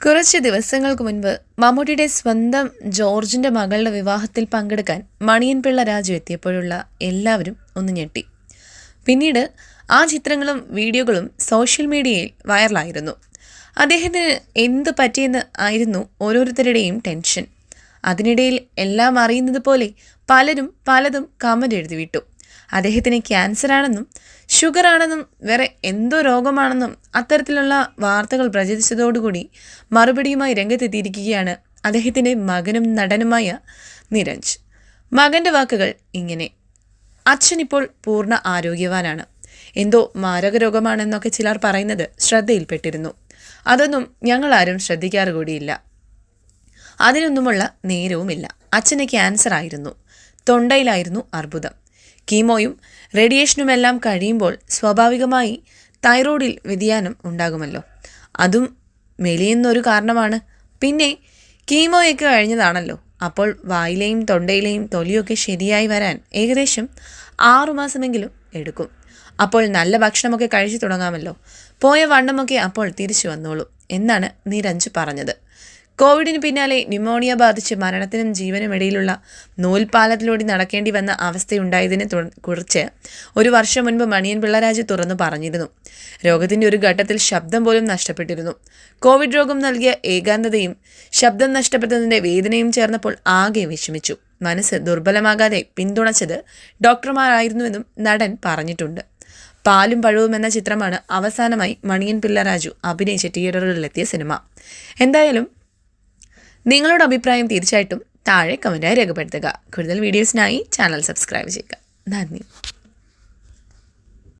കുറച്ച് ദിവസങ്ങൾക്ക് മുൻപ് മമ്മൂട്ടിയുടെ സ്വന്തം ജോർജിന്റെ മകളുടെ വിവാഹത്തിൽ പങ്കെടുക്കാൻ മണിയൻപിള്ള രാജു എത്തിയപ്പോഴുള്ള എല്ലാവരും ഒന്ന് ഞെട്ടി. പിന്നീട് ആ ചിത്രങ്ങളും വീഡിയോകളും സോഷ്യൽ മീഡിയയിൽ വൈറലായിരുന്നു. അദ്ദേഹത്തിന് എന്ത് പറ്റിയെന്ന് ആയിരുന്നു ഓരോരുത്തരുടെയും ടെൻഷൻ. അതിനിടയിൽ എല്ലാം അറിയുന്നത് പോലെ പലരും പലതും കമന്റ് എഴുതി വിട്ടു അദ്ദേഹത്തിന് ക്യാൻസർ ആണെന്നും ഷുഗർ ആണെന്നും വേറെ എന്തോ രോഗമാണെന്നും അത്തരത്തിലുള്ള വാർത്തകൾ പ്രചരിച്ചതോടുകൂടി മറുപടിയുമായി രംഗത്തെത്തിയിരിക്കുകയാണ് അദ്ദേഹത്തിന്റെ മകനും നടനുമായ നിരഞ്ജ് മകന്റെ വാക്കുകൾ ഇങ്ങനെ. അച്ഛൻ ഇപ്പോൾ പൂർണ ആരോഗ്യവാനാണ്. എന്തോ മാരക രോഗമാണെന്നൊക്കെ ചിലർ പറയുന്നത് ശ്രദ്ധയിൽപ്പെട്ടിരുന്നു. അതൊന്നും ഞങ്ങളാരും ശ്രദ്ധിക്കാറ് കൂടിയില്ല. അതിനൊന്നുമുള്ള നേരവുമില്ല. അച്ഛന് ക്യാൻസർ ആയിരുന്നു തൊണ്ടയിലായിരുന്നു അർബുദം. കീമോയും റേഡിയേഷനുമെല്ലാം കഴിയുമ്പോൾ സ്വാഭാവികമായി തൈറോയിഡിൽ വ്യതിയാനം ഉണ്ടാകുമല്ലോ. അതും മെലിയുന്നൊരു കാരണമാണ്. പിന്നെ കീമോയൊക്കെ കഴിഞ്ഞതാണല്ലോ. അപ്പോൾ വായിലെയും തൊണ്ടയിലെയും തൊലിയൊക്കെ ശരിയായി വരാൻ ഏകദേശം ആറുമാസമെങ്കിലും എടുക്കും. അപ്പോൾ നല്ല ഭക്ഷണമൊക്കെ കഴിച്ചു തുടങ്ങാമല്ലോ. പോയ വണ്ണമൊക്കെ അപ്പോൾ തിരിച്ചു വന്നോളൂ എന്നാണ് നിരഞ്ജ് പറഞ്ഞത്. കോവിഡിന് പിന്നാലെ ന്യൂമോണിയ ബാധിച്ച് മരണത്തിനും ജീവനും ഇടയിലുള്ള നൂൽപാലത്തിലൂടെ നടക്കേണ്ടി വന്ന അവസ്ഥയുണ്ടായതിനെ കുറിച്ച് ഒരു വർഷം മുൻപ് മണിയൻ പിള്ളരാജ് തുറന്നു പറഞ്ഞിരുന്നു. രോഗത്തിന്റെ ഒരു ഘട്ടത്തിൽ ശബ്ദം പോലും നഷ്ടപ്പെട്ടിരുന്നു. കോവിഡ് രോഗം നൽകിയ ഏകാന്തതയും ശബ്ദം നഷ്ടപ്പെട്ടതിന്റെ വേദനയും ചേർന്നപ്പോൾ ആകെ വിഷമിച്ചു. മനസ്സ് ദുർബലമാകാതെ പിന്തുണച്ചത് ഡോക്ടർമാരായിരുന്നുവെന്നും നടൻ പറഞ്ഞിട്ടുണ്ട്. പാലും പഴവും എന്ന ചിത്രമാണ് അവസാനമായി മണിയൻ പിള്ളരാജു അഭിനയിച്ച തിയേറ്ററുകളിലെത്തിയ സിനിമ. എന്തായാലും നിങ്ങളുടെ അഭിപ്രായം തീർച്ചയായിട്ടും താഴെ കമന്റായി രേഖപ്പെടുത്തുക. കൂടുതൽ വീഡിയോസിനായി ചാനൽ സബ്സ്ക്രൈബ് ചെയ്യുക. നന്ദി.